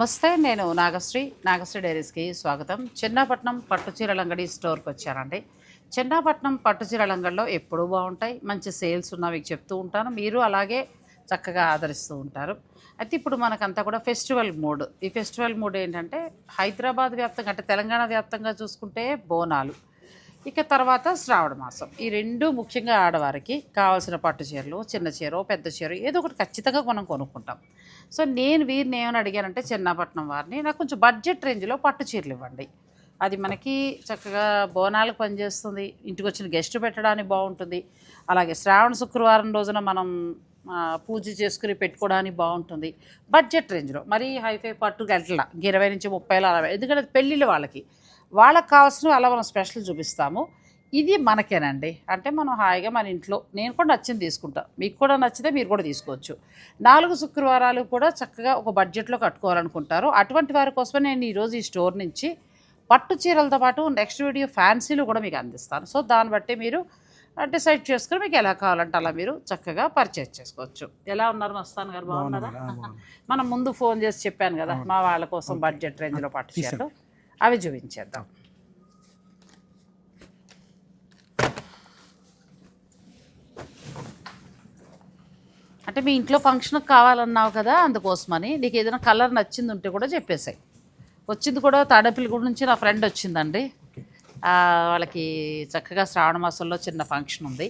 నమస్తే నేను నాగశ్రీ నాగశ్రీ డైరీస్కి స్వాగతం. చిన్నపట్నం పట్టు చీరల అంగడి స్టోర్కి వచ్చానండి. చెన్నాపట్నం పట్టు చీరల అంగడిలో ఎప్పుడూ బాగుంటాయి. మంచి సేల్స్ ఉన్నా మీకు చెప్తూ ఉంటాను. మీరు అలాగే చక్కగా ఆదరిస్తూ ఉంటారు. అయితే ఇప్పుడు మనకంతా కూడా ఫెస్టివల్ మూడ్. ఈ ఫెస్టివల్ మూడ్ ఏంటంటే హైదరాబాద్ వ్యాప్తంగా అంటే తెలంగాణ వ్యాప్తంగా చూసుకుంటే బోనాలు. ఇక తర్వాత శ్రావణ మాసం. ఈ రెండు ముఖ్యంగా ఆడవారికి కావాల్సిన పట్టు చీరలు చిన్న చీర పెద్ద చీర ఏదో ఒకటి ఖచ్చితంగా మనం కొనుక్కుంటాం. సో నేను వీరిని ఏమని అడిగానంటే చిన్నపట్నం వారిని నాకు కొంచెం బడ్జెట్ రేంజ్లో పట్టు చీరలు ఇవ్వండి. అది మనకి చక్కగా బోనాలకు పనిచేస్తుంది ఇంటికి వచ్చిన గెస్ట్ పెట్టడానికి బాగుంటుంది. అలాగే శ్రావణ శుక్రవారం రోజున మనం పూజ చేసుకుని పెట్టుకోవడానికి బాగుంటుంది. బడ్జెట్ రేంజ్లో. మరీ హైఫై పట్టు గంటల ఇరవై నుంచి ముప్పైలో అరవై. ఎందుకంటే పెళ్ళిళ్ళు వాళ్ళకి. వాళ్ళకి కావాల్సినవి అలా మనం స్పెషల్ చూపిస్తాము. ఇది మనకేనండి. అంటే మనం హాయిగా మన ఇంట్లో నేను కూడా నచ్చింది తీసుకుంటా. మీకు కూడా నచ్చితే మీరు కూడా తీసుకోవచ్చు. నాలుగు శుక్రవారాలు కూడా చక్కగా ఒక బడ్జెట్లో కట్టుకోవాలనుకుంటారు. అటువంటి వారి కోసమే నేను ఈరోజు ఈ స్టోర్ నుంచి పట్టు చీరలతో పాటు నెక్స్ట్ వీడియో ఫ్యాన్సీలు కూడా మీకు అందిస్తాను. సో దాన్ని బట్టి మీరు డిసైడ్ చేసుకుని మీకు ఎలా కావాలంటే అలా మీరు చక్కగా పర్చేజ్ చేసుకోవచ్చు. ఎలా ఉన్నారు మస్తాన్ గారు? బాగున్నారా? మనం ముందు ఫోన్ చేసి చెప్పాను కదా మా వాళ్ళ కోసం బడ్జెట్ రేంజ్లో పట్టు చీరలు. అవి చూపించేద్దాం. అంటే మీ ఇంట్లో ఫంక్షన్కి కావాలన్నావు కదా అందుకోసమని నీకు ఏదైనా కలర్ నచ్చింది ఉంటే కూడా చెప్పేసాయి. వచ్చింది కూడా తాడేపల్లిగూడ నుంచి నా ఫ్రెండ్ వచ్చిందండి. వాళ్ళకి చక్కగా శ్రావణ మాసంలో చిన్న ఫంక్షన్ ఉంది.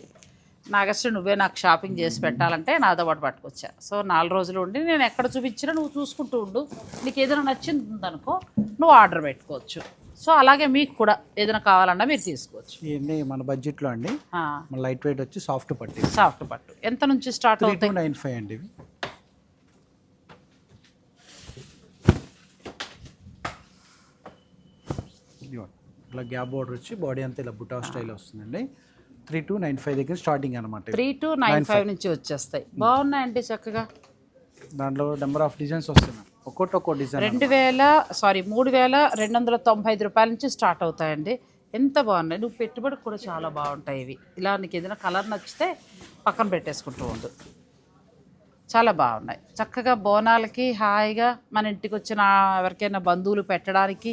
నాగశ్రీ నువ్వే నాకు షాపింగ్ చేసి పెట్టాలంటే నాతో పాటు పట్టుకొచ్చా సో నాలుగు రోజులు ఉండి నేను ఎక్కడ చూపించినా నువ్వు చూసుకుంటూ ఉండు. నీకు ఏదైనా నచ్చింది ఉందనుకో నువ్వు ఆర్డర్ పెట్టుకోవచ్చు. సో అలాగే మీకు కూడా ఏదైనా కావాలన్నా మీరు తీసుకోవచ్చు. ఇవన్నీ మన బడ్జెట్లో అండి. మన లైట్ వెయిట్ వచ్చి సాఫ్ట్ పట్టి. సాఫ్ట్ పట్టు. ఎంత నుంచి స్టార్ట్ అవుతాయి టూ నైన్ ఫైవ్ అండి ఇవి. ఇలా గ్యాప్ బోర్డర్ వచ్చి బాడీ అంతా ఇలా బుటా స్టైల్ వస్తుందండి. త్రీ టూ నైన్ ఫైవ్ దగ్గర స్టార్టింగ్ అనమాట త్రీ టు నైన్ ఫైవ్ నుంచి వచ్చేస్తాయి. బాగున్నాయండి చక్కగా. దాంట్లో నెంబర్ ఆఫ్ డిజైన్స్ వస్తున్నాయి. ఒక్కొక్కటి ఒక్కో డిజైన్ రెండు వేల సారీ మూడు వేల రెండు వందల తొంభై ఐదు రూపాయల నుంచి స్టార్ట్ అవుతాయండి. ఎంత బాగున్నాయి. నువ్వు పెట్టుబడికి కూడా చాలా బాగుంటాయి ఇవి. ఇలా నీకు ఏదైనా కలర్ నచ్చితే పక్కన పెట్టేసుకుంటూ ఉండు. చాలా బాగున్నాయి. చక్కగా బోనాలకి హాయిగా మన ఇంటికి వచ్చిన ఎవరికైనా బంధువులు పెట్టడానికి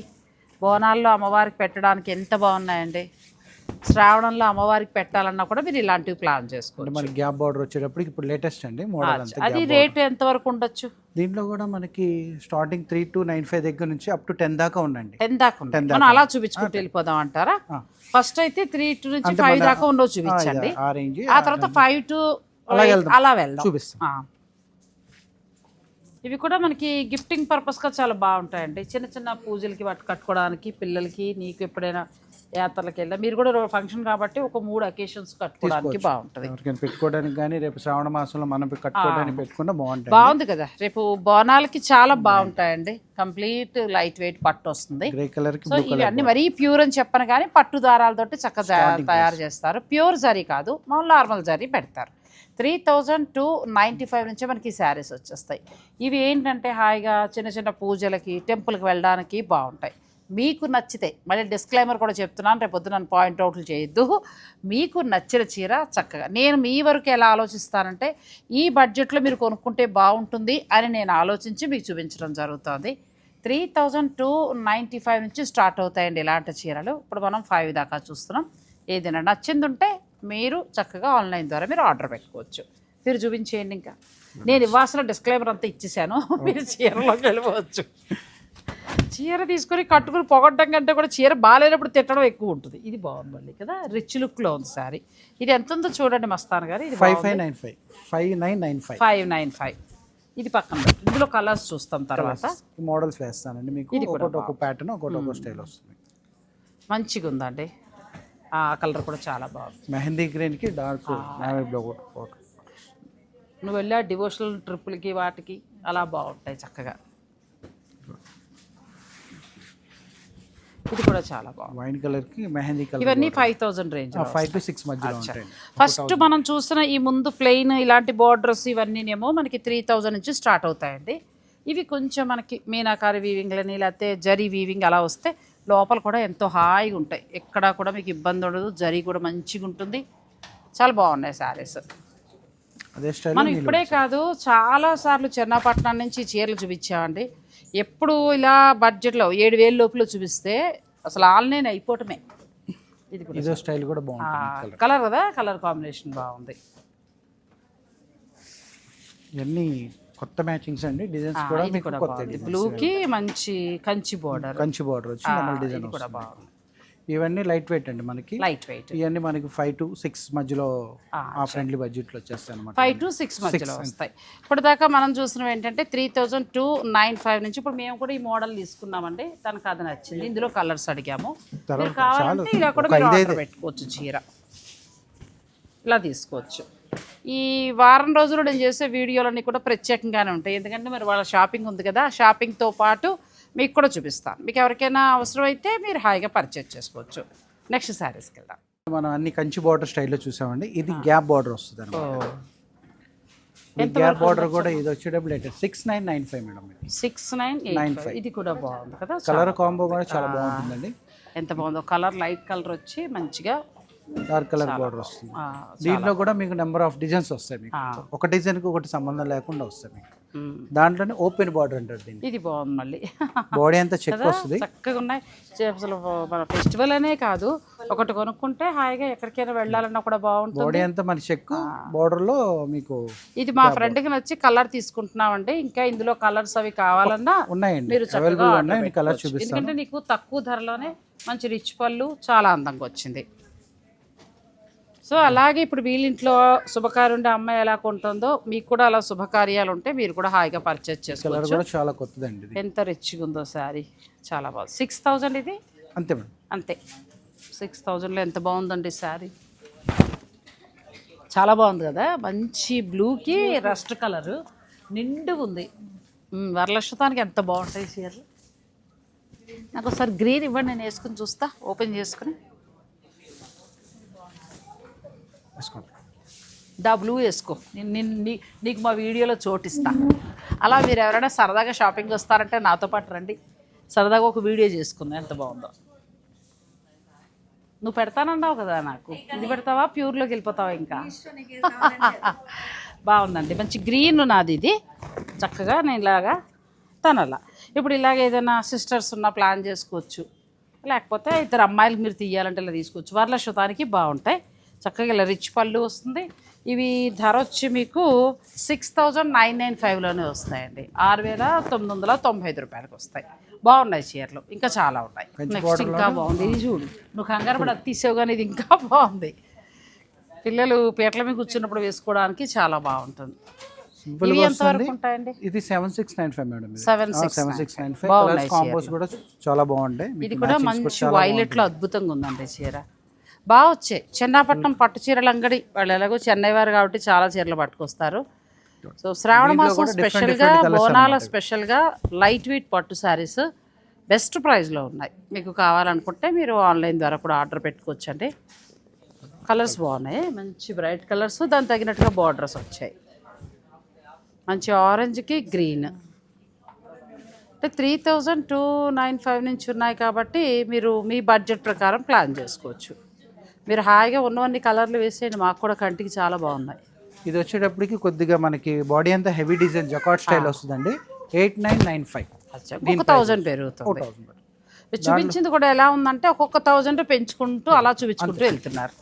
బోనాల్లో అమ్మవారికి పెట్టడానికి ఎంత బాగున్నాయండి. శ్రావణంలో అమ్మవారికి పెట్టాలన్నా కూడా మీరు ఇలాంటివి ప్లాన్ చేసుకోండి మనకి గ్యాప్ బార్డర్ వచ్చేటప్పటికి ఇప్పుడు లేటెస్ట్ అండి మోడల్ అది రేటు ఎంతవరకు ఉండొచ్చు? దీంట్లో కూడా మనకి starting three two nine five దగ్గర నుంచి అప్ టు టెన్ దాకా ఉందండి టెన్ దాకా. మనం అలా చూపించుకుంటూ వెళ్ళిపోదాం అంటారా. ఫస్ట్ అయితే త్రీ టు నుంచి ఫైవ్ దాకా ఉండవు చూపించండి. ఆ తర్వాత ఫైవ్ టు. అలా వెళ్దాం. చూపిస్తాం. ఇవి కూడా మనకి గిఫ్టింగ్ పర్పస్గా చాలా బాగుంటాయండి. చిన్న చిన్న పూజలకి వాటి కట్టుకోవడానికి పిల్లలకి నీకు ఎప్పుడైనా యాత్రలకు వెళ్ళా మీరు కూడా ఫంక్షన్ కాబట్టి ఒక మూడు అకేషన్స్ కట్టుకోవడానికి బాగుంటుంది. పెట్టుకోవడానికి కానీ రేపు శ్రావణ మాసంలో మనం కట్టుకోవడానికి పెట్టుకున్నా బాగుంటాయి బాగుంది కదా. రేపు బోనాలకి చాలా బాగుంటాయండి. కంప్లీట్ లైట్ వెయిట్ పట్టు వస్తుంది. గ్రే కలర్కి సో ఇవి అన్ని మరీ ప్యూర్ అని చెప్పను కానీ పట్టు దారాలతోటి చక్కగా తయారు చేస్తారు. ప్యూర్ జరీ కాదు. మామూలు నార్మల్ జరీ పెడతారు. Three thousand two ninety five నుంచే మనకి శారీస్ వచ్చేస్తాయి. ఇవి ఏంటంటే హాయిగా చిన్న చిన్న పూజలకి టెంపుల్కి వెళ్ళడానికి బాగుంటాయి. మీకు నచ్చితే మళ్ళీ డిస్క్లైమర్ కూడా చెప్తున్నాను రేపు పొద్దున పాయింట్ అవుట్లు చేయొద్దు. మీకు నచ్చిన చీర చక్కగా. నేను మీ వరకు ఎలా ఆలోచిస్తానంటే ఈ బడ్జెట్లో మీరు కొనుక్కుంటే బాగుంటుంది అని నేను ఆలోచించి మీకు చూపించడం జరుగుతుంది. Three thousand two ninety five నుంచి స్టార్ట్ అవుతాయండి ఇలాంటి చీరలు. ఇప్పుడు మనం ఫైవ్ దాకా చూస్తున్నాం. ఏదైనా నచ్చింది ఉంటే మీరు చక్కగా ఆన్లైన్ ద్వారా మీరు ఆర్డర్ పెట్టుకోవచ్చు. మీరు చూపించేయండి ఇంకా. నేను ఇవ్వాల్సిన డిస్క్లైమర్ అంతా ఇచ్చేసాను. మీరు చీరలోకి వెళ్ళిపోవచ్చు. చీర తీసుకొని కట్టుకుని పొగడ్డం కంటే కూడా చీర బాగాలేనప్పుడు తిట్టడం ఎక్కువ ఉంటుంది. ఇది బాగుంది మళ్ళీ కదా రిచ్ లుక్లో ఉంది సారీ ఇది ఎంత ఉందో చూడండి మస్తాన్ గారు. ఇది five five nine five five nine nine five five nine five ఇది పక్కన పెట్టు. ఇందులో కలర్స్ చూస్తాం తర్వాత. మోడల్స్ వేస్తానండి మీకు. ఒకటి ఒక ప్యాటర్న్ ఒకటి ఒక స్టైల్ వస్తుంది. మంచిగా ఉందండి. ఆ కలర్ కూడా చాలా బాగుంది. మెహందీ గ్రీన్కి డార్క్ నావీ బ్లూ నువ్వు వెళ్ళా డివోషనల్ ట్రిప్పులకి వాటికి అలా బాగుంటాయి చక్కగా. ఇది కూడా చాలా బాగుంది. వైన్ కలర్కి మెహందీ కలర్ ఇవన్నీ five thousand range five to six మధ్యలో ఉంటాయి ఫస్ట్ మనం చూసిన ఈ ముందు ప్లెయిన్ ఇలాంటి బార్డర్స్ ఇవన్నీనేమో మనకి త్రీ థౌజండ్ నుంచి స్టార్ట్ అవుతాయండి. ఇవి కొంచెం మనకి మీనాకారి వీవింగ్లని లేకపోతే జరీ వీవింగ్ అలా వస్తే లోపల కూడా ఎంతో హాయిగా ఉంటాయి. ఎక్కడా కూడా మీకు ఇబ్బంది ఉండదు. జరీ కూడా మంచిగా ఉంటుంది. చాలా బాగున్నాయి శారీస్ మనం ఇప్పుడే కాదు చాలా సార్లు చెన్నపట్నం నుంచి చీరలు చూపించామండి. ఎప్పుడు ఇలా బడ్జెట్లో ఏడు వేలు లోపల చూపిస్తే అసలు ఆన్లైన్ అయిపోవటమే. ఇది కూడా స్టైల్ కూడా బాగుంటుంది కలర్. కదా? కలర్ కాంబినేషన్ బాగుంది. ఇవన్నీ కొత్త మ్యాచింగ్స్ అండి. డిజైన్స్ కూడా బాగుంది. బ్లూకి మంచి కంచి బోర్డర్. కంచి బార్డర్ వచ్చి డిజైన్ కూడా బాగుంది. ఇవన్నీ లైట్ వెయిట్ అండి మనకి. Light weight. ఇవన్నీ మనకి ఫైవ్ టు సిక్స్ మధ్యలో ఆ ఫ్రెండ్లీ బడ్జెట్లో వచ్చేస్తాయి అనమాట ఫైవ్ టు సిక్స్ మధ్యలో వస్తాయి. ఇప్పుడు దాకా మనం చూసినవి ఏంటంటే three thousand two nine five నుంచి ఇప్పుడు మేము కూడా ఈ మోడల్ తీసుకున్నామండి. తనకు అది నచ్చింది. ఇందులో కలర్స్ అడిగాము. మీరు కావాలంటే ఇలా కూడా మీరు ఆర్డర్ పెట్టుకోవచ్చు చీర. ఇలా తీసుకోవచ్చు. ఈ వారం రోజులు నేను చేసే వీడియోలన్నీ కూడా ప్రత్యేకంగానే ఉంటాయి. ఎందుకంటే మరి వాళ్ళ షాపింగ్ ఉంది కదా. షాపింగ్తో పాటు మీకు కూడా చూపిస్తాను. మీకు ఎవరికైనా అవసరం అయితే మీరు హాయిగా పర్చేజ్ చేసుకోవచ్చు. నెక్స్ట్ శారీస్కి వెళ్దాం. మనం అన్ని కంచి బార్డర్ స్టైల్లో చూసామండి. ఇది గ్యాప్ బార్డర్ వస్తుంది అనమాట గ్యాప్ బార్డర్ కూడా ఇది వచ్చేటప్పుడు అయితే six nine nine five madam six nine eight five. ఇది కూడా బాగుంది కదా కలర్ కాంబో కూడా చాలా బాగుంటుందండి. ఎంత బాగుందో కలర్ లైట్ కలర్ వచ్చి మంచిగా డార్క్ కలర్ బార్డర్ వస్తుంది. దీంట్లో కూడా మీకు నెంబర్ ఆఫ్ డిజైన్స్ వస్తాయి మీకు. ఒక డిజైన్కి ఒకటి సంబంధం లేకుండా వస్తాయి మీకు. దాంట్లోనే ఓపెన్ బార్డర్ అంటారు దీన్ని. ఇది బాగుంది మళ్ళీ. బాడీ అంతా చెక్ వస్తుంది. చక్కగా ఉన్నాయి. అసలు మన ఫెస్టివల్ అనే కాదు. ఒకటి కొనుక్కుంటే హాయిగా ఎక్కడికైనా వెళ్ళాలన్నా కూడా బాగుంటుంది. బాడీ అంతా మన చెక్ బార్డర్లో మీకు ఇది మా ఫ్రెండ్కి నచ్చి కలర్ తీసుకుంటున్నామండి. ఇంకా ఇందులో కలర్స్ అవి కావాలన్నా ఉన్నాయండి. మీరు చక్కగా కలర్. చూపిస్తాను. ఎందుకంటే నీకు తక్కువ ధరలోనే మంచి రిచ్ పళ్ళు చాలా అందంగా వచ్చింది. సో అలాగే ఇప్పుడు వీళ్ళింట్లో శుభకార్యం ఉండే అమ్మాయి ఎలా కొంటుందో మీకు కూడా అలా శుభకార్యాలు ఉంటే మీరు కూడా హాయిగా పర్చేజ్ చేసుకోవచ్చు. చాలా కొత్తదండి ఎంత రిచ్గా ఉందో శారీ. చాలా బాగుంది. సిక్స్ థౌజండ్ ఇది? అంతే మేడం. అంతే. సిక్స్ థౌజండ్లో ఎంత బాగుందండి శారీ. చాలా బాగుంది కదా? మంచి బ్లూకి రస్ట్ కలరు నిండుగా ఉంది. మ్, వరలక్ష్మతానికి ఎంత బాగుంటాయి చీరలు? నాకు ఒకసారి గ్రీన్ ఇవ్వండి నేను వేసుకుని చూస్తా. ఓపెన్ చేసుకుని. వేసుకోండి. దా బ్లూ వేసుకో. నేను నిన్ నీ- నీకు మా వీడియోలో చోటిస్తా. అలా మీరు ఎవరైనా సరదాగా షాపింగ్ వస్తారంటే నాతో పాటు రండి. సరదాగా ఒక వీడియో చేసుకుందాం. ఎంత బాగుందో. నువ్వు పెడతానన్నావు కదా నాకు. ఇది పెడతావా? ప్యూర్లోకి వెళ్ళిపోతావా ఇంకా? బాగుందండి. మంచి గ్రీన్ నాది ఇది. చక్కగా నేను ఇలాగా తనలా. ఇప్పుడు ఇలాగ ఏదైనా సిస్టర్స్ ఉన్న ప్లాన్ చేసుకోవచ్చు. లేకపోతే ఇద్దరు అమ్మాయిలకు మీరు తీయాలంటే ఇలా తీసుకోవచ్చు. వరల శతానికి బాగుంటాయి. చక్కగా ఇలా రిచ్ పళ్ళు వస్తుంది. ఇవి ధర వచ్చి మీకు సిక్స్ థౌజండ్ నైన్ నైన్ ఫైవ్లోనే వస్తాయండి. ఆరు వేల తొమ్మిది వందల తొంభై ఐదు రూపాయలకు వస్తాయి. బాగున్నాయి చీరలు. ఇంకా చాలా ఉన్నాయి నెక్స్ట్ ఇంకా బాగుంది. ఇది చూడు. నువ్వు కంగారు పడి తీసావు కానీ ఇది ఇంకా బాగుంది. పిల్లలు పీటల మీద కూర్చున్నప్పుడు వేసుకోవడానికి చాలా బాగుంటుంది. ఇది seven six nine five madam seven six nine five combos కూడా చాలా బాగుంటాయి. ఇది కూడా మంచి వైలెట్లో అద్భుతంగా ఉందండి చీర. బాగా వచ్చాయి చెన్నాపట్నం పట్టు చీరల అంగడి వాళ్ళు ఎలాగో చెన్నై వారు కాబట్టి చాలా చీరలు పట్టుకొస్తారు. సో శ్రావణ మాసం స్పెషల్గా బోనాల స్పెషల్గా లైట్ వెయిట్ పట్టు శారీస్ బెస్ట్ ప్రైస్లో ఉన్నాయి. మీకు కావాలనుకుంటే మీరు ఆన్లైన్ ద్వారా కూడా ఆర్డర్ పెట్టుకోవచ్చండి. కలర్స్ బాగున్నాయి మంచి బ్రైట్ కలర్స్ దానికి తగినట్టుగా బార్డర్స్ వచ్చాయి. మంచి ఆరెంజ్కి గ్రీన్ అంటే three thousand two nine five నుంచి ఉన్నాయి కాబట్టి మీరు మీ బడ్జెట్ ప్రకారం ప్లాన్ చేసుకోవచ్చు. మీరు హాయిగా ఉన్నవన్నీ కలర్లు వేసేయండి. మాకు కూడా కంటికి చాలా బాగున్నాయి. ఇది వచ్చేటప్పటికి కొద్దిగా మనకి బాడీ అంతా హెవీ డిజైన్ జకాట్ స్టైల్ వస్తుందండి. Eight nine nine five. ఒక థౌజండ్ పెరుగుతుంది. చూపించింది కూడా ఎలా ఉందంటే ఒక్కొక్క థౌజండ్ పెంచుకుంటూ అలా చూపించుకుంటూ వెళ్తున్నారు.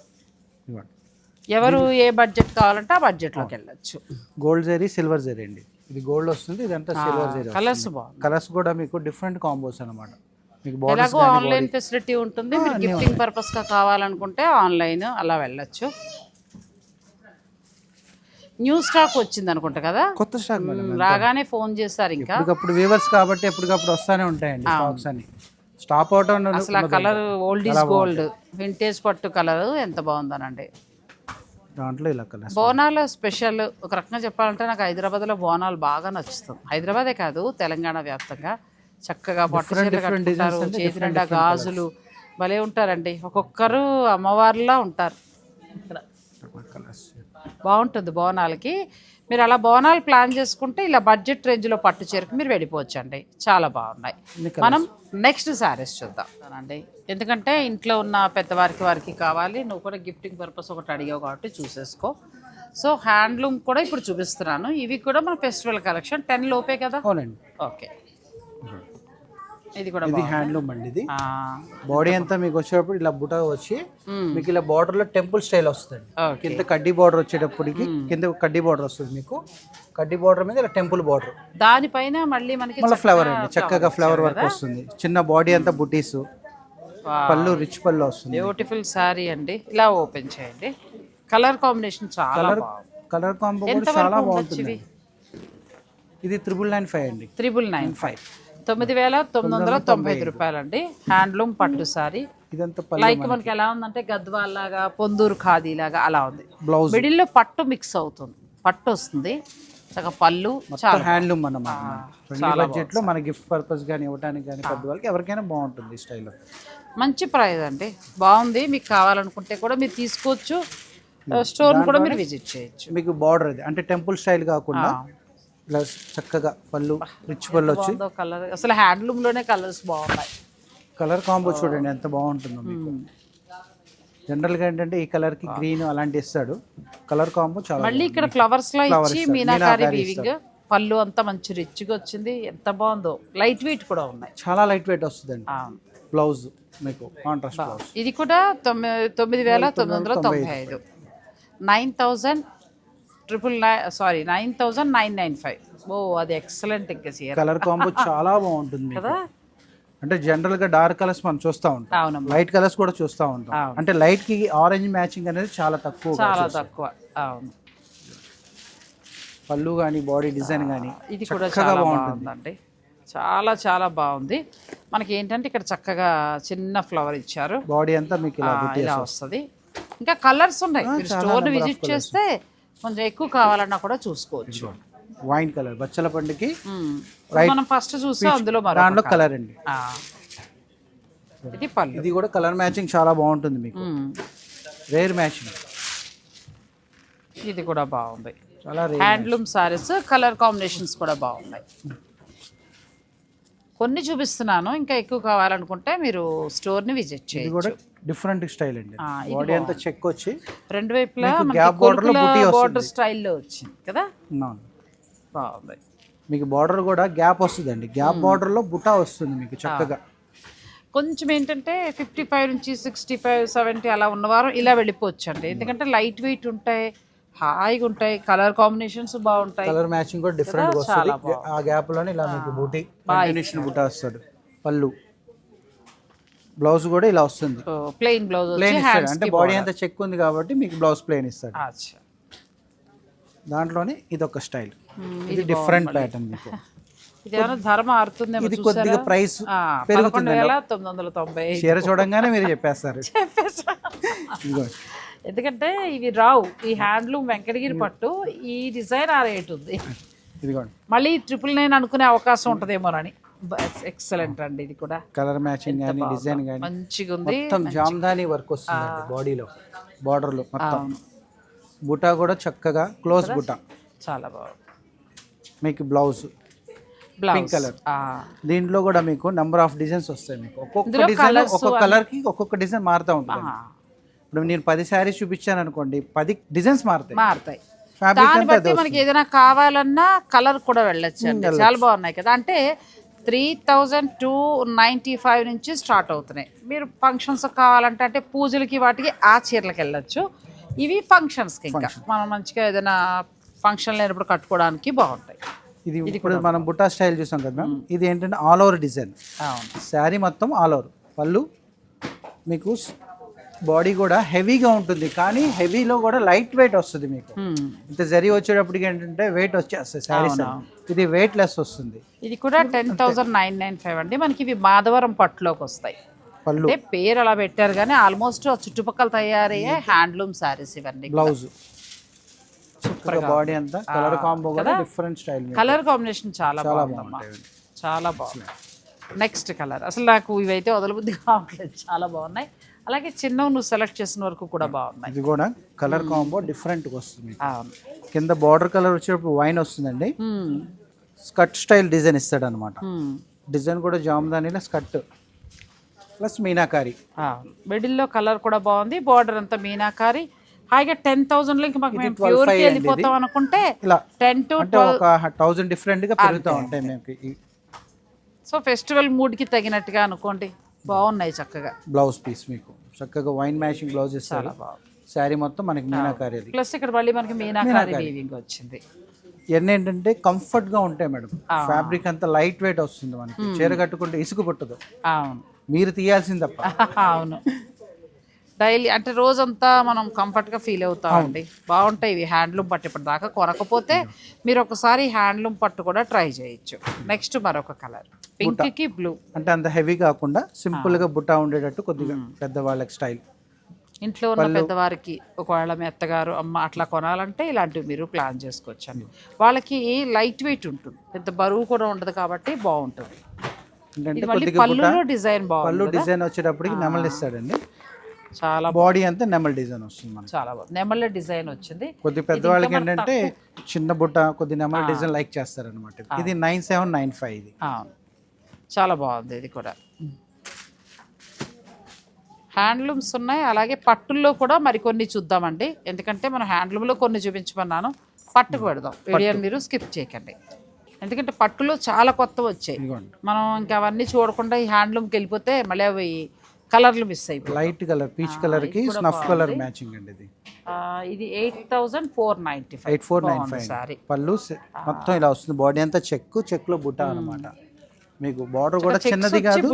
ఎవరు ఏ బడ్జెట్ కావాలంటే ఆ బడ్జెట్లోకి వెళ్ళచ్చు. గోల్డ్ జరీ సిల్వర్ జరీ అండి. ఇది గోల్డ్ వస్తుంది ఇదంతా సిల్వర్ జరీ కలర్స్ కలర్స్ కూడా మీకు డిఫరెంట్ కాంబోస్ బాడీ ఎలాగో ఆన్లైన్ ఫెసిలిటీ ఉంటుంది. మీరు గిఫ్టింగ్ పర్పస్గా కావాలనుకుంటే ఆన్లైన్ అలా వెళ్ళచ్చు. న్యూ స్టాక్ వచ్చింది అనుకుంటా కదా? కొత్త స్టాక్ రాగానే ఫోన్ చేశారు ఇంకా. ఎప్పటికప్పుడు వ్యూవర్స్ కాబట్టి ఎప్పటికప్పుడు వస్తానే ఉంటాయండి స్టాక్స్ అని. స్టాప్ అవుట్ అసలు ఆ colour old is gold vintage పట్టు కలర్ ఎంత బాగుందనండి. దాంట్లో ఇలా కలర్స్ బోనాల స్పెషల్ ఒక రకంగా చెప్పాలంటే నాకు హైదరాబాద్లో బోనాలు బాగా నచ్చుతుంది హైదరాబాదే కాదు తెలంగాణ వ్యాప్తంగా. చక్కగా పట్టు చీరలు కట్టుకుంటారు చేతి నిండా గాజులు భలే ఉంటారండి. ఒక్కొక్కరు అమ్మవారిలా ఉంటారు. బాగుంటుంది బోనాలకి. మీరు అలా బోనాలు ప్లాన్ చేసుకుంటే ఇలా బడ్జెట్ రేంజ్లో పట్టు చీరకు మీరు వెళ్ళిపోవచ్చు అండి చాలా బాగున్నాయి. మనం నెక్స్ట్ శారీస్ చూద్దాం. అండి ఎందుకంటే ఇంట్లో ఉన్న పెద్దవారికి వారికి కావాలి. నువ్వు కూడా గిఫ్టింగ్ పర్పస్ ఒకటి అడిగావు కాబట్టి చూసేసుకో. సో హ్యాండ్లూమ్ కూడా ఇప్పుడు చూపిస్తున్నాను. ఇవి కూడా మన ఫెస్టివల్ కలెక్షన్ టెన్ లోపే కదా? అవునండి. ఓకే ఇది కూడా ఇది బాగుంది. హ్యాండ్లూమ్ అండి ఇది. బాడీ అంతా మీకు వచ్చేటప్పుడు ఇలా బుటా వచ్చి. మీకు ఇలా బార్డర్లో టెంపుల్ స్టైల్ వస్తుంది కింద కడ్డీ బార్డర్ వచ్చేటప్పటికి కింద కడ్డీ బార్డర్ వస్తుంది మీకు. కడ్డీ బార్డర్ మీద ఇలా టెంపుల్ బార్డర్ దానిపైన మళ్ళీ మనకి మళ్ళీ ఫ్లవర్ అండి. చక్కగా ఫ్లవర్ వర్క్ వస్తుంది చిన్న బాడీ అంతా బుటీస్. పళ్ళు రిచ్ పళ్ళు వస్తుంది. బ్యూటిఫుల్ శారీ అండి. ఇలా ఓపెన్ చేయండి. కలర్ కాంబినేషన్ చాలా కలర్ కాంబో కూడా చాలా బాగుంటుంది. ఇది త్రిబుల్ నైన్ ఫైవ్ అండి. త్రిబుల్ నైన్ ఫైవ్ తొమ్మిది వేల తొమ్మిది వందల తొంభై ఐదు. రూపాయలండి. హ్యాండ్లూమ్ పట్టు సారీ. లైక్ మనకి. ఎలా ఉందంటే గద్వాల్ లాగా పొందూరు ఖాదీ లాగా అలా ఉంది. బ్లౌజ్ మిడిల్లో పట్టు మిక్స్ అవుతుంది. పట్టు వస్తుంది. చక్కగా పళ్ళు చాలా హ్యాండ్లూమ్ అన్నమాట. ఫ్రెండ్లీ బడ్జెట్లో మన గిఫ్ట్ పర్పస్ కానీ ఇవ్వడానికి కానీ పెద్దవాళ్ళకి ఎవరికైనా బాగుంటుంది ఈ స్టైల్లో మంచి ప్రైస్ అండి. బాగుంది. మీకు కావాలనుకుంటే కూడా మీరు తీసుకోవచ్చు. స్టోర్ కూడా మీరు విజిట్ చేయొచ్చు. మీకు బార్డర్ అంటే టెంపుల్ స్టైల్ కాకుండా ఇలా చక్కగా పళ్ళు రిచ్ పళ్ళు వచ్చి. కలర్ అసలు హ్యాండ్లూమ్లోనే కలర్స్ బాగున్నాయి. కలర్ కాంబో చూడండి ఎంత బాగుంటుందో మీకు. జనరల్గా ఏంటంటే ఈ కలర్కి గ్రీన్ అలాంటి ఇస్తాడు. కలర్ కాంబో చాలా మళ్ళీ ఇక్కడ ఫ్లవర్స్లో ఇచ్చి. మీనాకారి వీవింగ్ పళ్ళు అంతా మంచి రిచ్గా వచ్చింది. ఎంత బాగుందో. లైట్ వెయిట్ కూడా ఉన్నాయి. చాలా లైట్ వెయిట్ వస్తుందండి. బ్లౌజ్ మీకు కాంట్రాస్ట్ ఇది కూడా తొమ్మిది తొమ్మిది వేల తొమ్మిది వందల తొంభై ఐదు. Nine thousand triple nine sorry nine thousand nine nine five. ఓ అది ఎక్సలెంట్ ఇంకా చీర కలర్ కాంబో చాలా బాగుంటుంది కదా? అంటే జనరల్గా డార్క్ కలర్స్ మనం చూస్తూ ఉంటాం. లైట్ కలర్స్ కూడా చూస్తూ ఉంటాం. అంటే లైట్కి ఆరెంజ్ మ్యాచింగ్ అనేది చాలా తక్కువ చాలా తక్కువ. అవును. పళ్ళు కానీ బాడీ డిజైన్ కానీ ఇది కూడా చాలా బాగుందండి. చాలా చాలా బాగుంది. మనకి ఏంటంటే ఇక్కడ చక్కగా చిన్న ఫ్లవర్ ఇచ్చారు. బాడీ అంతా మీకు ఇలా వస్తుంది. ఇంకా కలర్స్ ఉన్నాయి. స్టోర్ విజిట్ చేస్తే కొంచెం ఎక్కువ కావాలన్నా కూడా చూసుకోవచ్చు. వైన్ కలర్ బచ్చల పండుకి. మనం ఫస్ట్ చూస్తే అందులో దాంట్లో కలర్. అండి. ఇది పళ్ళు. ఇది కూడా కలర్ మ్యాచింగ్ చాలా బాగుంటుంది మీకు. Rare matching. ఇది కూడా బాగుంది. చాలా హ్యాండ్లూమ్ సారీస్ కలర్ కాంబినేషన్స్ కూడా బాగున్నాయి. కొన్ని చూపిస్తున్నాను ఇంకా ఎక్కువ కావాలనుకుంటే మీరు స్టోర్ని విజిట్ కూడా డిఫరెంట్ స్టైల్ అండి బాడీ అంతా చెక్ వచ్చి రెండు వైపులా బుటీ వస్తుంది. బోర్డర్ స్టైల్లో వచ్చింది కదా. బాగుంది. మీకు బార్డర్ కూడా గ్యాప్ వస్తుందండి. గ్యాప్ బార్డర్లో బుటా వస్తుంది మీకు చక్కగా. కొంచెం ఏంటంటే ఫిఫ్టీ ఫైవ్ నుంచి సిక్స్టీ ఫైవ్ సెవెంటీ అలా ఉన్నవారు ఇలా వెళ్ళిపోవచ్చు అండి ఎందుకంటే లైట్ వెయిట్ ఉంటాయి హాయిగా ఉంటాయి కలర్ కాంబినేషన్స్ బాగుంటాయి. కలర్ మ్యాచింగ్ కూడా డిఫరెంట్ వస్తుంది. ఆ గ్యాప్లోనే ఇలా మీకు బూటీ కంటిన్యూషన్ బుటా వస్తాడు పళ్ళు. బ్లౌజ్ కూడా ఇలా వస్తుంది. ప్లెయిన్ బ్లౌజ్ వచ్చి ఇస్తాడు. అంటే బాడీ అంతా చెక్ ఉంది కాబట్టి మీకు బ్లౌజ్ ప్లేన్ ఇస్తాడు. దాంట్లోనే ఇది ఒక స్టైల్ ఇది డిఫరెంట్ ప్యాటర్న్ మీకు. ఇది కొద్దిగా ప్రైస్ ఐదు. చీర చూడంగానే మీరు చెప్పేస్తారు. ఎందుకంటే ఇవి రావు. ఈ హ్యాండ్లూమ్ వెంకటగిరి పట్టు. ఈ డిజైన్ ఆ రేట్ ఉంది. ఇదిగోండి. మళ్ళీ ట్రిపుల్ నైన్ అనుకునే అవకాశం ఉంటుందేమోనని. ఎక్సలెంట్ అండి ఇది కూడా. కలర్ మ్యాచింగ్ కానీ డిజైన్ కానీ మంచిగా ఉంది మొత్తం జామ్దాని వర్క్ వస్తుందండి బాడీలో. బార్డర్లో మొత్తం. బుటా కూడా చక్కగా క్లోజ్ బుటా. చాలా బాగుంది. మీకు బ్లౌజ్. బ్లౌజ్. colour. దీంట్లో కూడా మీకు నెంబర్ ఆఫ్ డిజైన్స్ వస్తాయి మీకు. ఒక్కొక్క డిజైన్ ఒక్కొక్క కలర్కి ఒక్కొక్క డిజైన్ మారుతూ ఉంటుంది ఇప్పుడు నేను పది శారీస్ చూపించాను అనుకోండి పది డిజైన్స్ మారుతాయి. మారుతాయి. దాన్ని బట్టి మనకి ఏదైనా కావాలన్నా కలర్ కూడా వెళ్ళొచ్చు అండి చాలా బాగున్నాయి కదా. అంటే three thousand two ninety five నుంచి స్టార్ట్ అవుతున్నాయి. మీరు ఫంక్షన్స్ కావాలంటే అంటే పూజలకి వాటికి ఆ చీరలకు వెళ్ళొచ్చు. ఇవి ఫంక్షన్స్కి ఇంకా. మనం మంచిగా ఏదైనా ఫంక్షన్ లేనప్పుడు కట్టుకోవడానికి బాగుంటాయి. ఇది ఇప్పుడు మనం బుట్టా స్టైల్ చూసాం కదా మ్యామ్. ఇది ఏంటంటే ఆల్ ఓవర్ డిజైన్ శారీ మొత్తం ఆల్ ఓవర్ పళ్ళు మీకు బాడీ కూడా హెవీగా ఉంటుంది. కానీ హెవీలో కూడా లైట్ వెయిట్ వస్తుంది మీకు. Hmm. ఇంత జరీ వచ్చేటప్పటికి ఏంటంటే వెయిట్ వచ్చేస్తాయి శారీస్ ఇది వెయిట్ లెస్ వస్తుంది. ఇది కూడా ten thousand nine nine five అండి. మనకి ఇవి మాధవరం పట్టులోకి వస్తాయి. పళ్ళు. అంటే పేరు అలా పెట్టారు కానీ ఆల్మోస్ట్ చుట్టుపక్కల తయారయ్యే హ్యాండ్లూమ్ శారీస్ ఇవన్నీ బ్లౌజ్. బాడీ అంతా కలర్ కాంబో కూడా డిఫరెంట్ స్టైల్ కలర్ కాంబినేషన్ చాలా బాగుంటాయి. చాలా బాగుంది. Next colour. అసలు నాకు ఇవైతే వదలబుద్ధి కావట్లేదు. చాలా బాగున్నాయి. అలాగే చిన్నవి నువ్వు సెలెక్ట్ చేసిన వరకు కూడా బాగున్నాయి. ఇది కూడా కలర్ కాంబో డిఫరెంట్ వస్తుంది కింద బార్డర్ కలర్ వచ్చేటప్పుడు వైన్ వస్తుందండి. స్కర్ట్ స్టైల్ డిజైన్ ఇస్తాడు అనమాట. డిజైన్ కూడా జామదానిలో స్కర్ట్ ప్లస్ మీనాకారి. మిడిల్లో కలర్ కూడా బాగుంది బార్డర్ అంతా మీనాకారి. హాయిగా టెన్ థౌసండ్లో ఇంకా మాకు మేము 12,500 ప్యూర్కి అండి వెళ్ళిపోతాం అనుకుంటే ఇలా టెన్ టు ఒక థౌజండ్ డిఫరెంట్గా పెరుగుతూ ఉంటాయి మేము సో ఫెస్టివల్ మూడ్కి తగినట్టుగా అనుకోండి. బాగున్నాయి చక్కగా. బ్లౌజ్ పీస్ మీకు. చక్కగా వైన్ మ్యాచింగ్ బ్లౌజ్ ఇస్తారు. శారీ మొత్తం మనకి మీనాకారి ప్లస్ ఇక్కడ మళ్ళీ మనకి మీనాకారి వీవింగ్ వచ్చింది. ఇవన్నీ ఏంటంటే కంఫర్ట్గా ఉంటాయి మేడం. ఫ్యాబ్రిక్ అంతా లైట్ వెయిట్ వస్తుంది మనకి. చీర కట్టుకుంటే ఇసుకు పుట్టదు. అవును. మీరు తీయాల్సింది తప్ప అవును. డైలీ అంటే రోజంతా మనం కంఫర్ట్గా ఫీల్ అవుతామండి బాగుంటాయి ఇవి. హ్యాండ్లూమ్ పట్టు ఇప్పుడు దాకా కొనకపోతే మీరు ఒకసారి హ్యాండ్లూమ్ పట్టు కూడా ట్రై చేయొచ్చు. నెక్స్ట్ మరొక కలర్ పింక్కి బ్లూ. అంటే అంత హెవీ కాకుండా సింపుల్గా బుట్ట ఉండేటట్టు కొద్దిగా పెద్దవాళ్ళకి స్టైల్. ఇంట్లో ఉన్న పెద్దవారికి ఒకవేళ మీ అత్తగారు అమ్మ అట్లా కొనాలంటే ఇలాంటివి మీరు ప్లాన్ చేసుకోవచ్చు అండి వాళ్ళకి లైట్ వెయిట్ ఉంటుంది. పెద్ద బరువు కూడా ఉండదు కాబట్టి బాగుంటుంది. పళ్ళులో డిజైన్ పళ్ళు బాగుంది డిజైన్ వచ్చేటప్పటికి నెమలు ఇస్తాడండి. చాలా బాడీ అంతా నెమల్ డిజైన్ వస్తుంది మనకి. చాలా నెమళ్ళ డిజైన్ వచ్చింది. కొద్ది పెద్దవాళ్ళకి ఏంటంటే చిన్న బుట్ట కొద్ది నెమల డిజైన్ లైక్ చేస్తారనమాట ఇది నైన్ సెవెన్ నైన్ ఫైవ్ ఇది. చాలా బాగుంది ఇది కూడా. హ్యాండ్లూమ్స్ ఉన్నాయి. అలాగే పట్టుల్లో కూడా మరికొన్ని చూద్దామండి. ఎందుకంటే మనం హ్యాండ్లూమ్లో కొన్ని చూపించమన్నాను. పట్టుకు పెడదాం. వీడియోని మీరు స్కిప్ చేయకండి. ఎందుకంటే పట్టులో చాలా కొత్త వచ్చాయి. మనం ఇంకా అవన్నీ చూడకుండా ఈ హ్యాండ్లూమ్కి వెళ్ళిపోతే మళ్ళీ అవి కలర్లు మిస్ అయిపోయి లైట్ కలర్ పీచ్ కలర్కి స్నఫ్ కలర్ మ్యాచింగ్ అండి ఇది. ఇది eight thousand four ninety five. Eight four nine five sorry. పళ్ళు మొత్తం ఇలా వస్తుంది. బాడీ అంతా చెక్ చెక్లో బుట్ట అనమాట మీకు బార్డర్ కూడా చిన్నది కాదు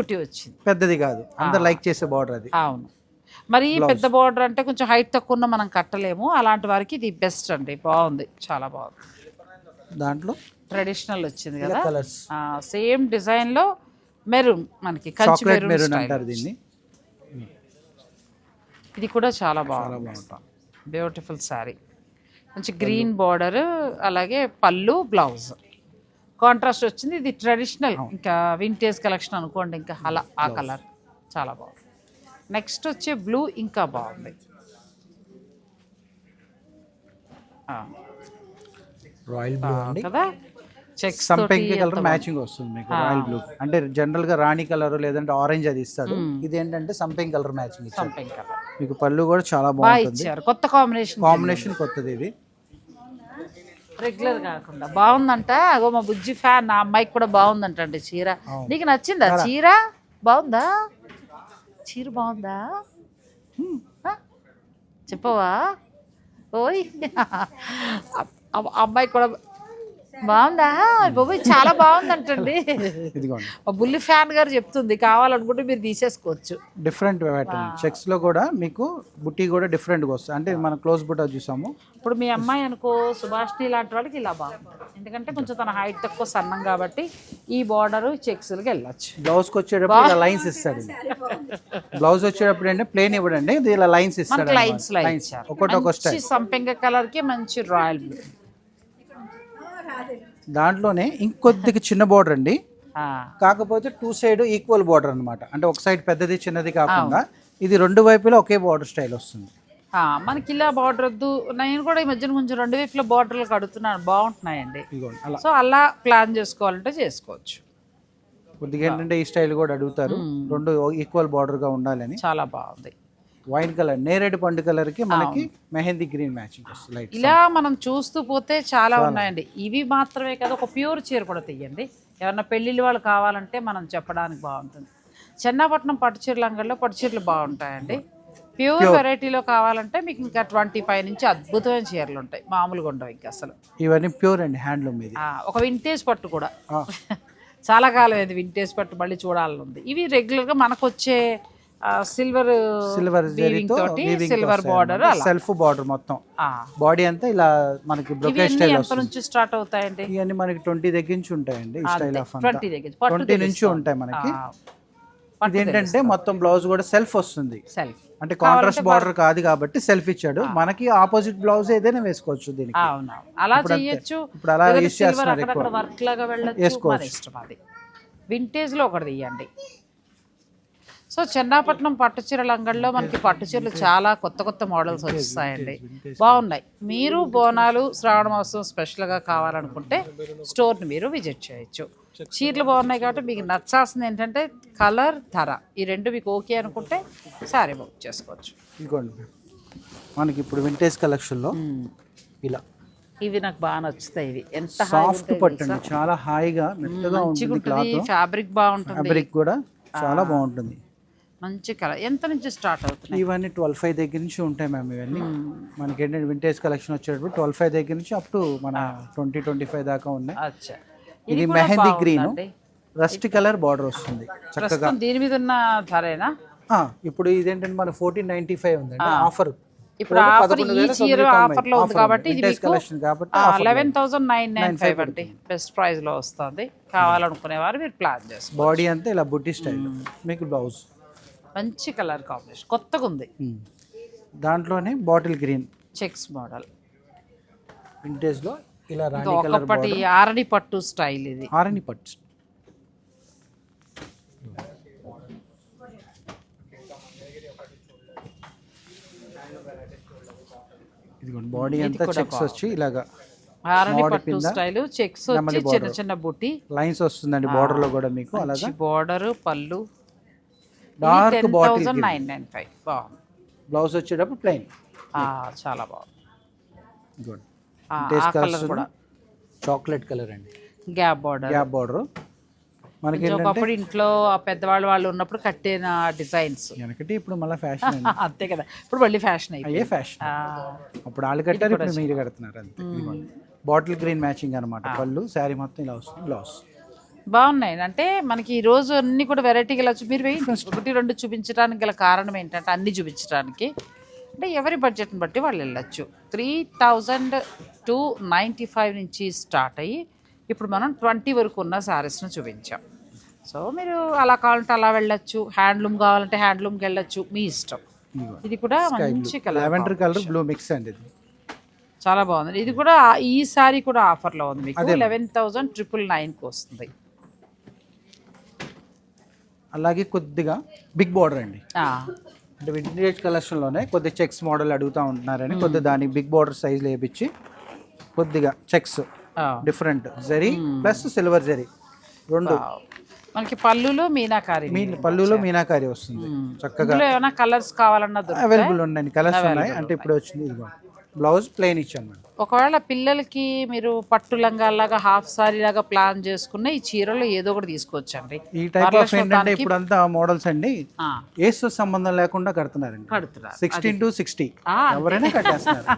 పెద్దది కాదు. అందరు లైక్ చేసే బార్డర్ అది. అవును. మరి పెద్ద బార్డర్ అంటే కొంచెం హైట్ తక్కువ ఉన్న మనం కట్టలేము. అలాంటి వారికి ఇది బెస్ట్ అండి. బాగుంది. చాలా బాగుంది. దాంట్లో ట్రెడిషనల్ వచ్చింది కదా? సేమ్ డిజైన్లో మెరూన్ మనకి కంచి చాక్లెట్ మెరూన్ మెరూన్ అంటారు దీన్ని. ఇది కూడా చాలా బాగుంది. బ్యూటిఫుల్ శారీ మంచి గ్రీన్ బార్డర్ అలాగే పళ్ళు బ్లౌజ్ కాంట్రాస్ట్ వచ్చింది. ఇది ట్రెడిషనల్. ఇంకా వింటేజ్ కలెక్షన్ అనుకోండి. ఇంకా అలా ఆ కలర్ చాలా బాగుంది. నెక్స్ట్ వచ్చే బ్లూ ఇంకా బాగుంది. రాయల్ బ్లూ అండి. కదా? చెక్స్ సంపెంగి కలర్ మ్యాచింగ్ వస్తుంది మీకు రాయల్ బ్లూ అంటే జనరల్గా రాణి కలర్ లేదంటే ఆరెంజ్ అది ఇస్తాడు. ఇది ఏంటంటే సంపెంగ్ కలర్ మ్యాచింగ్ సంపింగ్ కలర్ మీకు పళ్ళు కూడా చాలా బాగా బాగుంటుంది. ఇచ్చారు. కొత్త కాంబినేషన్ కాంబినేషన్ కొత్తది ఇది. రెగ్యులర్ కాకుండా. బాగుందంట. అగో మా బుజ్జి ఫ్యాన్ నా అమ్మాయికి కూడా బాగుందంట అండి చీర నీకు నచ్చిందా చీర? బాగుందా? చీర బాగుందా? చెప్పవా? ఓయ్. అమ్మాయి కూడా బాగుందా? బాబోయ్ చాలా బాగుందంటండి. బుల్లి ఫ్యాన్ గారు చెప్తుంది కావాలనుకుంటే మీరు తీసేసుకోవచ్చు. డిఫరెంట్ చెక్స్లో కూడా మీకు బుట్టి కూడా డిఫరెంట్గా వస్తుంది. అంటే మనం క్లోజ్ బుట్ట చూసాము. ఇప్పుడు మీ అమ్మాయి అనుకో సుభాష్ని లాంటి వాళ్ళకి ఇలా బాగుంటుంది. ఎందుకంటే కొంచెం తన హైట్ తక్కువ సన్నం కాబట్టి ఈ బార్డర్ చెక్స్లకి వెళ్ళొచ్చు. బ్లౌజ్కి వచ్చేటప్పుడు ఇలా లైన్స్ ఇస్తాడు. బ్లౌజ్ వచ్చేటప్పుడు అంటే ప్లేన్ ఇవ్వడండి ఇది ఇలా లైన్స్ ఇస్తాడు లైన్స్ లైన్ లైన్స్ ఒకటి ఒక మంచి సంపెంగ కలర్కి మంచి రాయల్ బ్లూ దాంట్లోనే ఇంకొద్దిగా చిన్న బార్డర్ అండి. కాకపోతే టూ సైడ్ ఈక్వల్ బార్డర్ అన్నమాట. అంటే ఒక సైడ్ పెద్దది చిన్నది కాకుండా ఇది రెండు వైపులా ఒకే బార్డర్ స్టైల్ వస్తుంది. మనకి ఇలా బార్డర్ వద్దు. నేను కూడా ఈ మధ్యన కొంచెం రెండు వైపుల బార్డర్లు కడుతున్నాను బాగుంటున్నాయండి. సో అలా ప్లాన్ చేసుకోవాలంటే చేసుకోవచ్చు. కొద్దిగా ఏంటంటే ఈ స్టైల్ కూడా అడుగుతారు. రెండు ఈక్వల్ బార్డర్గా ఉండాలని. చాలా బాగుంది. వైట్ కలర్ నేరేడు పండు కలర్కి మనకి మెహందీ గ్రీన్ మ్యాచింగ్ వస్తుంది. లైట్ ఇలా మనం చూస్తూ పోతే చాలా ఉన్నాయండి. ఇవి మాత్రమే కాదు ఒక ప్యూర్ చీర కూడా తీయండి. ఎవరన్నా పెళ్ళిళ్ళు వాళ్ళు కావాలంటే మనం చెప్పడానికి బాగుంటుంది. చెన్నాపట్నం పట్టు చీరల అంగడిలో పట్టు చీరలు బాగుంటాయండి. ప్యూర్ వెరైటీలో కావాలంటే మీకు ఇంకా ట్వంటీ ఫైవ్ నుంచి అద్భుతమైన చీరలు ఉంటాయి. మామూలుగా ఉండవు ఇంకా అసలు. ఇవన్నీ ప్యూర్ అండి హ్యాండ్లూమ్ ఇది. ఆ, ఒక వింటేజ్ పట్టు కూడా. చాలా కాలం అయింది వింటేజ్ పట్టు మళ్ళీ చూడాలని ఉంది. ఇవి రెగ్యులర్గా మనకు వచ్చే సిల్వర్ సిల్వర్ తోటి సిల్వర్ బార్డర్ సెల్ఫ్ బార్డర్ మొత్తం. బాడీ అంతా ఇలా మనకి స్టైల్ ఎంత నుంచి స్టార్ట్ అవుతాయండి? ఇవన్నీ మనకి ట్వంటీ దగ్గర నుంచి ఉంటాయండి ఈ స్టైల్ ఆఫ్ ట్వంటీ దగ్గర పట్టు ట్వంటీ నుంచి ఉంటాయి మనకి. ఏంటంటే మొత్తం బ్లౌజ్ కూడా సెల్ఫ్ వస్తుంది. సెల్ఫ్ అంటే కాంట్రాస్ట్ బార్డర్ కాదు కాబట్టి సెల్ఫ్ ఇచ్చాడు. మనకి ఆపోజిట్ బ్లౌజ్ ఏదైనా వేసుకోవచ్చు దీనికి. అలా చెయ్యొచ్చు ఇప్పుడు అలా యూస్ చేస్తున్నారు ఎక్కువ. వర్క్ లాగా వెళ్ళొచ్చు. వింటేజ్లో ఒకటి తీయండి. సో చెన్నాపట్నం పట్టు చీరల అంగడిలో మనకి పట్టు చీరలు చాలా కొత్త కొత్త మోడల్స్ వస్తాయండి. బాగున్నాయి. మీరు బోనాలు శ్రావణ మాసం స్పెషల్గా కావాలనుకుంటే స్టోర్ని మీరు విజిట్ చేయొచ్చు. చీరలు బాగున్నాయి కాబట్టి మీకు నచ్చాల్సింది ఏంటంటే కలర్ ధర. ఈ రెండు మీకు ఓకే అనుకుంటే సారీ బుక్ చేసుకోవచ్చు. ఇదిగోండి మనకి ఇప్పుడు వింటేజ్ కలెక్షన్లో. ఇలా. ఇవి నాకు బాగా నచ్చుతాయి ఇవి. ఎంత సాఫ్ట్ పట్టు చాలా హాయిగా మెత్తగా ఉంటుంది ఫ్యాబ్రిక్ బాగుంటుంది. ఫ్యాబ్రిక్ కూడా చాలా బాగుంటుంది. మంచి కలర్. ఎంత నుంచి స్టార్ట్ అవుతున్నాయి? ఇవన్నీ ట్వెల్వ్ ఫైవ్ దగ్గర నుంచి ఉంటాయి మ్యామ్ ఇవన్నీ. మనకి ఏంటంటే వింటేజ్ కలెక్షన్ వచ్చేటప్పుడు ట్వెల్వ్ ఫైవ్ దగ్గర నుంచి అప్ టు మన ట్వంటీ ట్వంటీ ఫైవ్ దాకా ఉన్నాయి. అచ్చా. ఇది mehndi green. Rust colour border వస్తుంది చక్కగా. దీని మీద ఉన్న ధరేనా ఇప్పుడు ఇదేంటంటే మన ఫోర్టీన్ నైన్టీ ఫైవ్ ఉందండి ఆఫర్ ఇప్పుడు ఆఫర్ ఈ చీర ఆఫర్లో ఉంది కాబట్టి ఇది మీకు కలెక్షన్ కాబట్టి eleven thousand nine nine five అండి. బెస్ట్ ప్రైస్లో వస్తుంది. కావాలనుకునే వారు మీరు ప్లాన్ చేసుకోండి బాడీ అంతా ఇలా బుట్టి స్టైల్ మీకు బ్లౌజ్ మంచి కలర్ కాంబినేషన్. కొత్తగా ఉంది. దాంట్లోనే బాటిల్ గ్రీన్. Checks model. వింటేజ్లో ఇలా రాణి ఒకప్పటి ఆరడి పట్టు స్టైల్ ఇది. ఆరణి పట్టు. ఇదిగోండి బాడీ అంతా చెక్స్ వచ్చి ఇలాగా ఆరడి పట్టు స్టైల్ చెక్స్ వచ్చి చిన్న చిన్న బుట్టి. లైన్స్ వస్తుందండి బార్డర్లో కూడా మీకు. అలాగా? బోర్డర్ పళ్ళు. Dark bottle nine nine five. బాగుంది. బ్లౌజ్ వచ్చేటప్పుడు ప్లెయిన్. ఆ, చాలా బాగుంది. గుడ్. కూడా. చాక్లెట్ కలర్ అండి. Gap border. Gap border. మనకి ఒకప్పుడు ఇంట్లో ఆ పెద్దవాళ్ళు వాళ్ళు ఉన్నప్పుడు కట్టిన డిజైన్స్. వెనకటి ఇప్పుడు మళ్ళీ ఫ్యాషన్ అంతే కదా. ఇప్పుడు మళ్ళీ ఫ్యాషన్ అయ్యే ఫ్యాషన్. అప్పుడు వాళ్ళు కట్టారు ఇప్పుడు మీరు కడుతున్నారు అంతే. బాటిల్ గ్రీన్ మ్యాచింగ్ అనమాట పళ్ళు శారీ మొత్తం ఇలా వస్తుంది. బ్లౌజ్ బాగున్నాయి. అంటే మనకి ఈ రోజు అన్ని కూడా వెరైటీగా ఇలా మీరు వేయండి ఒకటి రెండు చూపించడానికి గల కారణం ఏంటంటే అన్ని చూపించడానికి. అంటే ఎవరి బడ్జెట్ని బట్టి వాళ్ళు వెళ్ళొచ్చు. Three thousand two ninety five నుంచి స్టార్ట్ అయ్యి ఇప్పుడు మనం ట్వంటీ వరకు ఉన్న శారీస్ను చూపించాం. సో మీరు అలా కావాలంటే అలా వెళ్ళొచ్చు. హ్యాండ్లూమ్ కావాలంటే హ్యాండ్లూమ్కి వెళ్ళొచ్చు. మీ ఇష్టం. ఇది కూడా మంచి colour lavender colour blue mix అండి ఇది. చాలా బాగుంది. ఇది కూడా ఈ సారీ కూడా ఆఫర్లో ఉంది మీకు. లెవెన్ థౌజండ్ ట్రిపుల్ నైన్కి వస్తుంది. అలాగే కొద్దిగా బిగ్ బార్డర్ అండి. అంటే వింటేజ్ కలెక్షన్లోనే కొద్దిగా చెక్స్ మోడల్ అడుగుతూ ఉంటున్నారని కొద్దిగా దానికి బిగ్ బార్డర్ సైజ్ వేపించి కొద్దిగా checks. Different zari plus silver zari రెండు. మనకి పళ్ళులో మీనాకారి మీ పళ్ళులో మీనాకారి వస్తుంది. చక్కగా ఏమైనా కలర్స్ కావాలన్నా అవైలబుల్ ఉండండి కలర్స్ ఉన్నాయి. అంటే ఇప్పుడు వచ్చింది ఇదిగో. బ్లౌజ్ ప్లెయిన్ ఇచ్చాను మేడం. ఒకవేళ పిల్లలకి మీరు పట్టు లంగాలాగా హాఫ్ సారీ లాగా ప్లాన్ చేసుకున్న ఈ చీరలో ఏదో ఒకటి తీసుకోవచ్చండి ఈ టైప్ ఆఫ్ ఏంటంటే ఇప్పుడు అంతా మోడల్స్ అండి. ఏసు సంబంధం లేకుండా కడుతున్నారండి. కడుతున్నారు. సిక్స్టీన్ టు సిక్స్టీ ఎవరైనా కట్టేస్తున్నారు.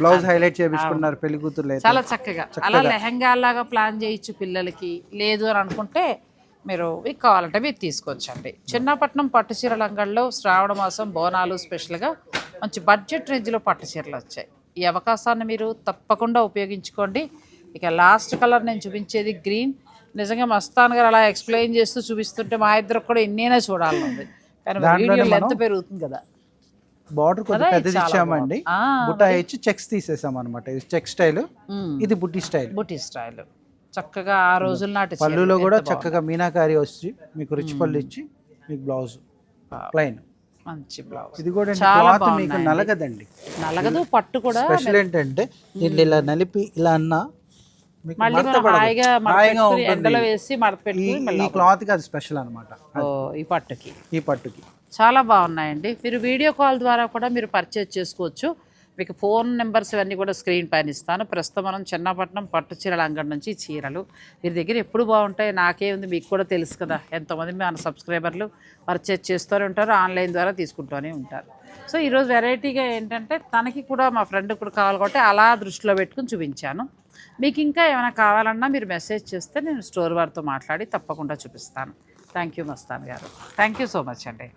బ్లౌజ్ హైలైట్ చేపించుకున్నారు పెళ్ళి కూతురు లేదు చాలా చక్కగా. అలా లెహంగా లాగా ప్లాన్ చేయొచ్చు పిల్లలకి. లేదు అని అనుకుంటే మీరు మీకు కావాలంటే మీరు తీసుకోవచ్చండి చిన్నపట్నం పట్టు చీర లంగల్లో శ్రావణ మాసం బోనాలు స్పెషల్గా మంచి బడ్జెట్ రేంజ్లో పట్టు చీరలు వచ్చాయి. ఈ అవకాశాన్ని మీరు తప్పకుండా ఉపయోగించుకోండి. ఇక లాస్ట్ కలర్ నేను చూపించేది గ్రీన్ నిజంగా మస్తాన్ గారు అలా ఎక్స్ప్లెయిన్ చేస్తూ చూపిస్తుంటే మా ఇద్దరు కూడా ఎన్నైనా చూడాలని ఉంది. కానీ వీడియో లెంత్ పెరుగుతుంది కదా. బార్డర్ కొద్దిగా పెద్దది ఇచ్చామండి. బుట్టా ఇచ్చి చెక్స్ తీసేసాం అనమాట ఇది చెక్ స్టైల్. ఇది బుట్టి స్టైల్ బుటీ స్టైల్ చక్కగా ఆ రోజుల నాటి. పళ్ళులో కూడా చక్కగా మీనాకారి వచ్చి మీకు రిచ్ పళ్ళు ఇచ్చి మీకు బ్లౌజ్ ప్లెయిన్ మంచి బ్లౌజ్. ఇది కూడా క్లాత్ మీకు. నలగదండి. నలగదు పట్టు కూడా స్పెషల్ ఏంటంటే దీన్ని ఇలా నలిపి ఇలా అన్నా మళ్ళీ. హాయిగా ఎండలో వేసి మడత ఈ క్లాత్ అది స్పెషల్ అనమాట ఈ పట్టుకి. ఈ పట్టుకి. చాలా బాగున్నాయండి. మీరు వీడియో కాల్ ద్వారా కూడా మీరు పర్చేజ్ చేసుకోవచ్చు. మీకు ఫోన్ నెంబర్స్ ఇవన్నీ కూడా స్క్రీన్ పైన ఇస్తాను. ప్రస్తుతం మనం చిన్నపట్నం పట్టు చీరల అంగడి నుంచి చీరలు. వీరి దగ్గర ఎప్పుడు బాగుంటాయి నాకే ఉంది మీకు కూడా తెలుసు కదా. ఎంతోమంది మన సబ్స్క్రైబర్లు పర్చేజ్ చేస్తూనే ఉంటారు ఆన్లైన్ ద్వారా తీసుకుంటూనే ఉంటారు. సో ఈరోజు వెరైటీగా ఏంటంటే తనకి కూడా మా ఫ్రెండ్ కూడా కావాలి కాబట్టి అలా దృష్టిలో పెట్టుకుని చూపించాను. మీకు ఇంకా ఏమైనా కావాలన్నా మీరు మెసేజ్ చేస్తే నేను స్టోర్ వారితో మాట్లాడి తప్పకుండా చూపిస్తాను. థ్యాంక్ యూ మస్తాన్ గారు. థ్యాంక్ యూ సో మచ్ అండి.